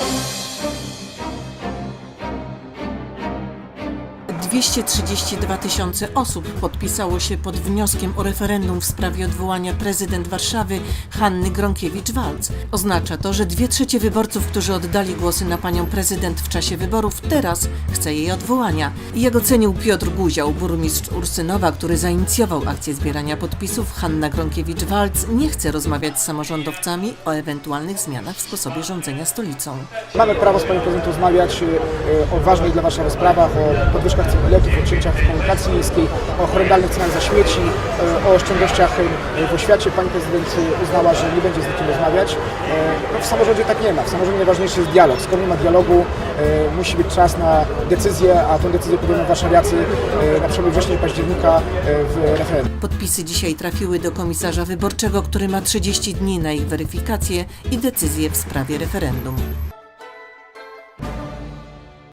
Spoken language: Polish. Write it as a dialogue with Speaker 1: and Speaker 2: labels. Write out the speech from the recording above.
Speaker 1: Thank you. 232 tysiące osób podpisało się pod wnioskiem o referendum w sprawie odwołania prezydent Warszawy Hanny Gronkiewicz-Waltz. Oznacza to, że dwie trzecie wyborców, którzy oddali głosy na panią prezydent w czasie wyborów, teraz chce jej odwołania. Jak ocenił Piotr Guział, burmistrz Ursynowa, który zainicjował akcję zbierania podpisów, Hanna Gronkiewicz-Waltz nie chce rozmawiać z samorządowcami o ewentualnych zmianach w sposobie rządzenia stolicą.
Speaker 2: Mamy prawo z Panią Prezydent rozmawiać e, o ważnych dla Warszawy sprawach, o podwyżkach cen biletów, o cięciach w komunikacji miejskiej, o horrendalnych cenach za śmieci, e, o oszczędnościach e, w oświacie. Pani Prezydent uznała, że nie będzie z nikim rozmawiać. E, No, w samorządzie tak nie ma. W samorządzie najważniejszy jest dialog. Skoro nie ma dialogu, musi być czas na decyzję, a tę decyzję podejmą warszawiacy na przełomie września i października w referendum.
Speaker 1: Podpisy dzisiaj trafiły do komisarza wyborczego, który ma 30 dni na ich weryfikację i decyzję w sprawie referendum.